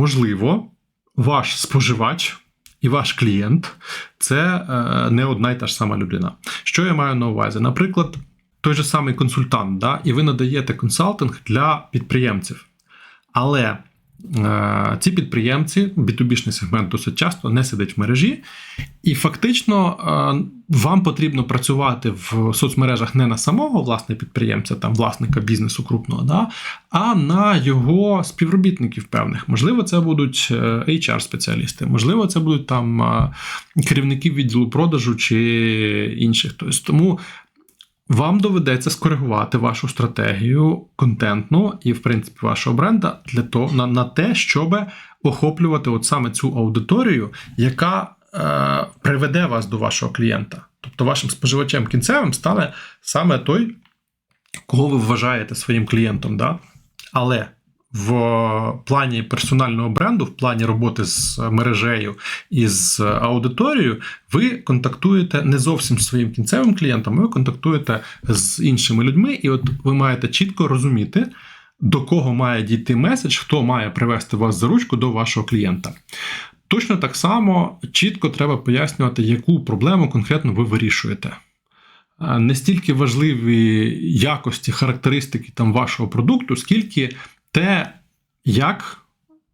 Можливо, ваш споживач і ваш клієнт це е, не одна й та ж сама людина. Що я маю на увазі? Наприклад, той же самий консультант, да, і ви надаєте консалтинг для підприємців. Але ці підприємці, B2B-шний сегмент досить часто не сидить в мережі, і фактично е, вам потрібно працювати в соцмережах не на самого власне підприємця, там власника бізнесу крупного, да, а на його співробітників певних. Можливо, це будуть е, HR-спеціалісти, можливо, це будуть там е, керівники відділу продажу чи інших. Тобто, тому вам доведеться скоригувати вашу стратегію контентну і, в принципі, вашого бренда для того на, на те, щоб охоплювати от саме цю аудиторію, яка е, приведе вас до вашого клієнта. Тобто, вашим споживачем кінцевим стане саме той, кого ви вважаєте своїм клієнтом. Да? Але в плані персонального бренду, в плані роботи з мережею і з аудиторією, ви контактуєте не зовсім зі своїм кінцевим клієнтом, ви контактуєте з іншими людьми, і от ви маєте чітко розуміти, до кого має дійти меседж, хто має привести вас за ручку до вашого клієнта. Точно так само чітко треба пояснювати, яку проблему конкретно ви вирішуєте. Не стільки важливі якості, характеристики там вашого продукту, скільки те, як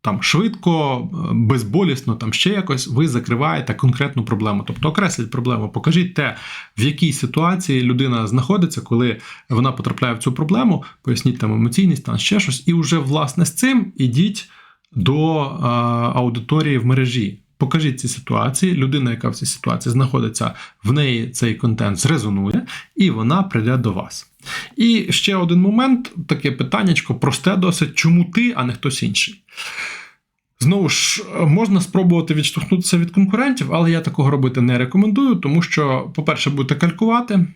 там швидко, безболісно, там ще якось ви закриваєте конкретну проблему. Тобто окресліть проблему, покажіть те, в якій ситуації людина знаходиться, коли вона потрапляє в цю проблему, поясніть там емоційний стан, ще щось, і вже власне з цим ідіть до а, аудиторії в мережі. Покажіть ці ситуації. Людина, яка в цій ситуації знаходиться, в неї цей контент зрезонує, і вона прийде до вас. І ще один момент, таке питаннячко, просте досить, чому ти, а не хтось інший. Знову ж, можна спробувати відштовхнутися від конкурентів, але я такого робити не рекомендую, тому що, по-перше, будете калькувати.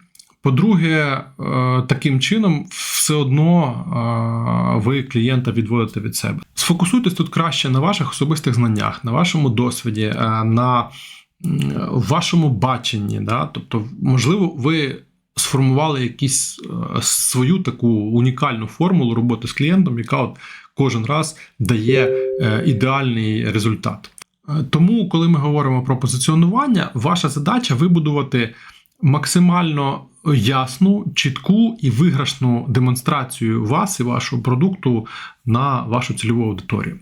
По-друге, е, таким чином все одно е, ви клієнта відводите від себе. Сфокусуйтесь тут краще на ваших особистих знаннях, на вашому досвіді, е, на вашому баченні. Да? Тобто, можливо, ви сформували якісь свою таку унікальну формулу роботи з клієнтом, яка от кожен раз дає ідеальний результат. Тому, коли ми говоримо про позиціонування, ваша задача вибудувати максимально ясну, чітку і виграшну демонстрацію вас і вашого продукту на вашу цільову аудиторію.